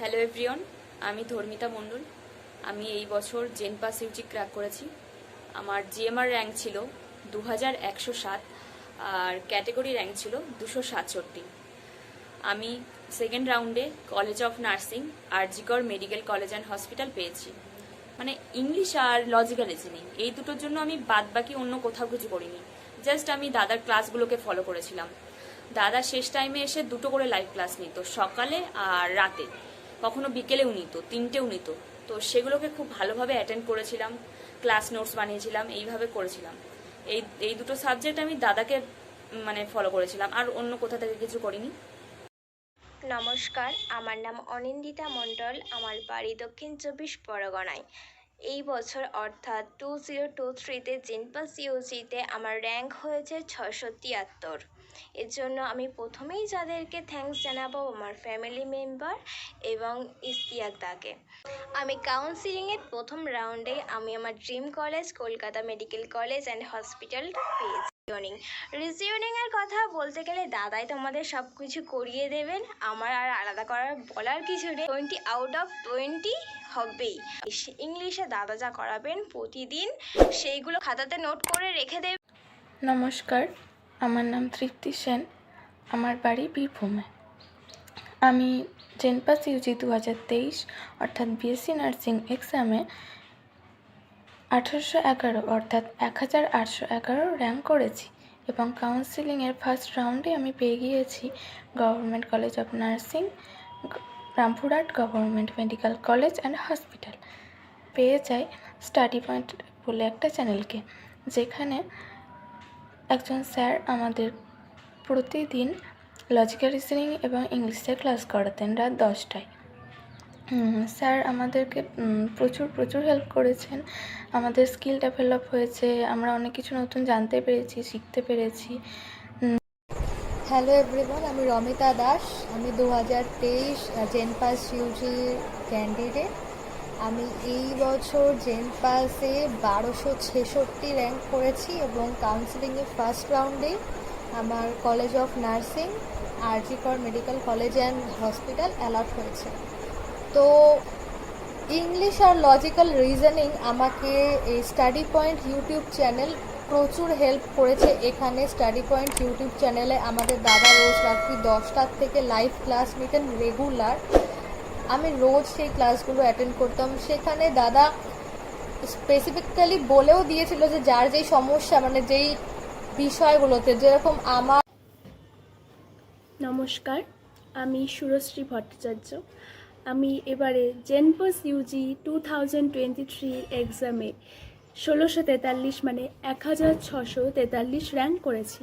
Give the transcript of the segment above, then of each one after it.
Hello everyone আমি ধর্মিতা মণ্ডল। আমি এই বছর জেন পাস ইউজি ক্র্যাক করেছি। আমার জিএমআর র্যাঙ্ক ছিল দু সাত আর ক্যাটেগরি র্যাঙ্ক ছিল দুশো সাতষট্টি। আমি সেকেন্ড রাউন্ডে college of nursing RG Kar medical college and hospital পেয়েছি। মানে ইংলিশ আর লজিক্যাল রিজনিং এই দুটোর জন্য আমি বাদ বাকি অন্য কোথাও কিছু করিনি। জাস্ট আমি দাদার ক্লাসগুলোকে ফলো করেছিলাম। দাদা শেষ টাইমে এসে দুটো করে লাইভ ক্লাস নিত, সকালে আর রাতে। কখনো বিকেলেও নিত, তিনটেও নিত। তো সেগুলোকে খুব ভালোভাবে অ্যাটেন্ড করেছিলাম ক্লাস নোটস বানিয়েছিলাম, এইভাবে করেছিলাম। এই এই দুটো সাবজেক্ট আমি দাদাকে মানে ফলো করেছিলাম। আর অন্য কোথা থেকে কিছু করিনি। নমস্কার, আমার নাম অনিন্দিতা মণ্ডল, আমার বাড়ি দক্ষিণ চব্বিশ পরগনায়। এই বছর অর্থাৎ টু জিরো টু থ্রিতে জেনপাস ইউজিতে আমার র্যাঙ্ক হয়েছে ছশো তিয়াত্তর। এর জন্য আমি প্রথমেই যাদেরকে থ্যাঙ্কস জানাব আমার ফ্যামিলি মেম্বার এবং ইস্তিয়াক দাকে। আমি কাউন্সিলিংয়ের প্রথম রাউন্ডে আমি আমার dream college Kolkata medical college and hospital পেয়েছি। রিজনিং রিজনিংয়ের কথা বলতে গেলে দাদাই তোমাদের সব কিছু করিয়ে দেবেন। আমার আর আলাদা করার বলার কিছু নেই। টোয়েন্টি আউট অফ টোয়েন্টি হবেই। ইংলিশে দাদা যা করাবেন প্রতিদিন, সেইগুলো খাতাতে নোট করে রেখে দেবে নমস্কার। আমার নাম তৃপ্তি সেন। আমার বাড়ি বীরভূমে। আমি জেনপাস ইউজি দু হাজার তেইশ, অর্থাৎ বিএসসি নার্সিং এক্সামে আঠারোশো এগারো, অর্থাৎ এক হাজার আটশো এগারো র্যাঙ্ক করেছি এবং কাউন্সিলিংয়ের ফার্স্ট রাউন্ডে আমি পেয়ে গিয়েছি government college of nursing Rampurhat government medical college and hospital. পেয়ে যাই স্টাডি পয়েন্ট বলে একটা চ্যানেলকে, যেখানে একজন স্যার আমাদের প্রতিদিন লজিক্যাল রিজনিং এবং ইংলিশে ক্লাস করাতেন রাত দশটায়। স্যার আমাদেরকে প্রচুর প্রচুর হেল্প করেছেন। আমাদের স্কিল ডেভেলপ হয়েছে, আমরা অনেক কিছু নতুন জানতে পেরেছি, শিখতে পেরেছি। হ্যালো এভরিওয়ান, আমি রমিতা দাস। আমি দু হাজার তেইশ জেন পাস ইউজি ক্যান্ডিডেট আমি এই বছর জেন পাসে বারোশো ছেষট্টি র্যাঙ্ক করেছি এবং কাউন্সিলিংয়ে ফার্স্ট রাউন্ডে আমার college of nursing RG Kar medical college and hospital alert হয়েছে। তো ইংলিশ আর লজিক্যাল রিজনিং আমাকে এই স্টাডি পয়েন্ট ইউটিউব চ্যানেল প্রচুর হেল্প করেছে। এখানে স্টাডি পয়েন্ট ইউটিউব চ্যানেলে আমাদের দাদা রোজ রাত্রি দশটার থেকে লাইভ ক্লাস নিতেন রেগুলার। আমি রোজ সেই ক্লাসগুলো অ্যাটেন্ড করতাম। সেখানে দাদা স্পেসিফিক্যালি বলেও দিয়েছিল যে যার যেই সমস্যা মানে যেই বিষয়গুলোতে, যেরকম আমার নমস্কার, আমি সুরশ্রী ভট্টাচার্য। আমি এবারে JENPAS UG two thousand twenty three এক্সামে ষোলোশো তেতাল্লিশ মানে এক হাজার ছশো তেতাল্লিশ র্যাঙ্ক করেছি।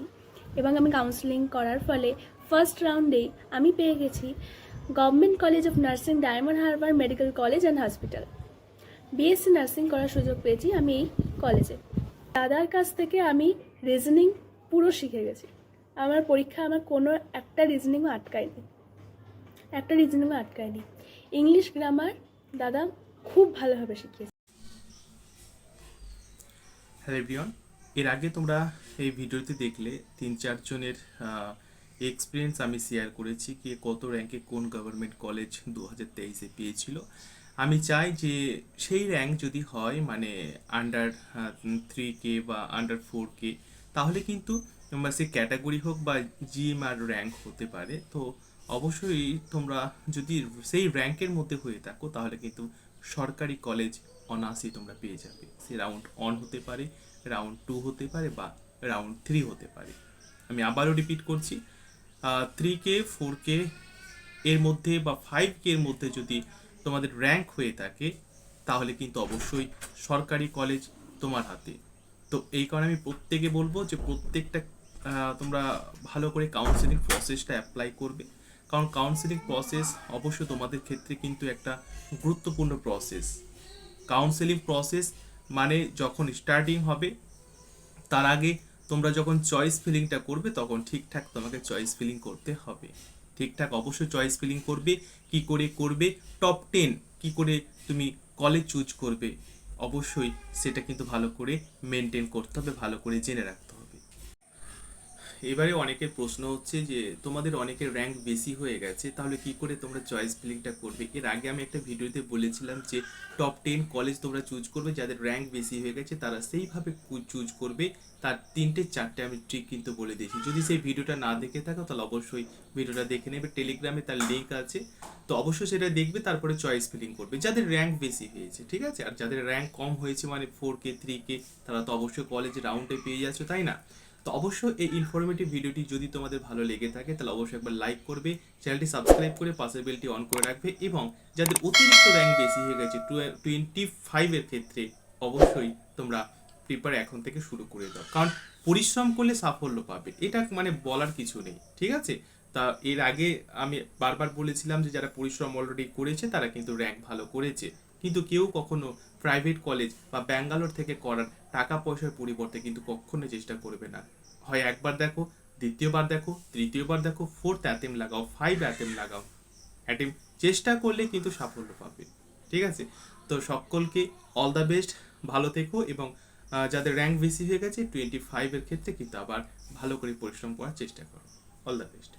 এবং আমি কাউন্সিলিং করার ফলে ফার্স্ট রাউন্ডেই আমি পেয়ে গেছি। Government college of nursing Diamond Harbour medical college and hospital BSc nursing করার সুযোগ পেয়েছি আমি এই কলেজে দাদার কাছ থেকে আমি রিজনিং পুরো শিখে গেছি। আমার পরীক্ষা আমার কোনো একটা রিজনিংও আটকায়নি। একটা রিজনিংও আটকায়নি। ইংলিশ গ্রামার দাদা খুব ভালোভাবে শিখিয়েছে। হ্যালো এভরিওয়ান এর আগে তোমরা এই ভিডিওতে দেখলে তিন চারজনের এক্সপিরিয়েন্স আমি শেয়ার করেছি কে কত র্যাঙ্কে কোন গভর্নমেন্ট কলেজ দু হাজার তেইশে পেয়েছিল। আমি চাই যে সেই র্যাঙ্ক যদি হয় মানে আন্ডার থ্রি কে বা আন্ডার ফোর কে তাহলে কিন্তু সে ক্যাটাগরি হোক বা জিএমআর র্যাঙ্ক হতে পারে। তো অবশ্যই তোমরা যদি সেই র্যাঙ্কের মধ্যে হয়ে থাকো, তাহলে কিন্তু সরকারি কলেজ অনায়াসই তোমরা পেয়ে যাবে। সে রাউন্ড অন হতে পারে রাউন্ড টু হতে পারে বা রাউন্ড থ্রি হতে পারে। আমি আবারও রিপিট করছি থ্রি কে ফোর কে এর মধ্যে বা ফাইভ কে এর মধ্যে যদি তোমাদের র্যাঙ্ক হয়ে থাকে, তাহলে কিন্তু অবশ্যই সরকারি কলেজ তোমার হাতে। তো এই কারণে আমি প্রত্যেকে বলব যে প্রত্যেকটা তোমরা ভালো করে কাউন্সিলিং প্রসেসটা অ্যাপ্লাই করবে। কারণ কাউন্সিলিং প্রসেস অবশ্যই তোমাদের ক্ষেত্রে কিন্তু একটা গুরুত্বপূর্ণ প্রসেস কাউন্সেলিং প্রসেস মানে যখন স্টার্টিং হবে, তার আগে তোমরা যখন চয়েস ফিলিংটা করবে, তখন ঠিকঠাক তোমাকে চয়েস ফিলিং করতে হবে। ঠিকঠাক অবশ্যই চয়েস ফিলিং করবে, কি করে করবে টপ টেন কি করে তুমি কলেজ চুজ করবে, অবশ্যই সেটা কিন্তু ভালো করে মেনটেন করতে হবে, ভালো করে জেনে রাখতে হবে। এবারে অনেকের প্রশ্ন হচ্ছে যে, তোমাদের অনেকের র্যাঙ্ক বেশি হয়ে গেছে, তাহলে কি করে তোমরা চয়েস ফিলিংটা করবে? এর আগে আমি একটা ভিডিওতে বলেছিলাম যে টপ টেন কলেজ তোমরা চুজ করবে, যাদের র্যাঙ্ক বেশি হয়ে গেছে, তারা সেইভাবে চুজ করবে তার তিনটে, চারটে আমি ট্রিক কিন্তু বলে দিয়েছি। যদি সেই ভিডিওটা না দেখে থাকো, তাহলে অবশ্যই ভিডিওটা দেখে নেবে। টেলিগ্রামে তার লিঙ্ক আছে। তো অবশ্যই সেটা দেখবে, তারপরে চয়েস ফিলিং করবে। যাদের র্যাঙ্ক বেশি হয়েছে, ঠিক আছে? আর যাদের র্যাঙ্ক কম হয়েছে মানে ফোর কে থ্রি কে তারা তো অবশ্যই কলেজ রাউন্ডে পেয়ে যাচ্ছ, তাই না? তো অবশ্যই এই ইনফরমেটিভ ভিডিওটি যদি তোমাদের ভালো লেগে থাকে, তাহলে অবশ্যই একবার লাইক করবে চ্যানেলটি সাবস্ক্রাইব করে পাশের বেলটি অন করে রাখবে এবং যাদের অতিরিক্ত র্যাঙ্ক বেশি হয়ে গেছে টোয়েন্টি ফাইভের ক্ষেত্রে অবশ্যই তোমরা প্রিপার এখন থেকে শুরু করে দাও। কারণ পরিশ্রম করলে সাফল্য পাবে। এটা মানে বলার কিছু নেই, ঠিক আছে? তা এর আগে আমি বারবার বলেছিলাম যে যারা পরিশ্রম অলরেডি করেছে, তারা কিন্তু র্যাঙ্ক ভালো করেছে। কিন্তু কেউ কখনো প্রাইভেট কলেজ বা ব্যাঙ্গালোর থেকে করার টাকা পয়সার পরিবর্তে কিন্তু কখনো চেষ্টা করবে না। হয় একবার দেখো, দ্বিতীয়বার দেখো, তৃতীয়বার দেখো ফোর্থ অ্যাটেম লাগাও ফাইভ অ্যাটেম লাগাও। অ্যাটেম চেষ্টা করলে কিন্তু সাফল্য পাবে, ঠিক আছে? তো সকলকে অল দ্য বেস্ট ভালো থেকো এবং যাদের র্যাঙ্ক বেশি হয়ে গেছে টোয়েন্টি ফাইভের ক্ষেত্রে কিন্তু আবার ভালো করে পরিশ্রম করার চেষ্টা করো। All the best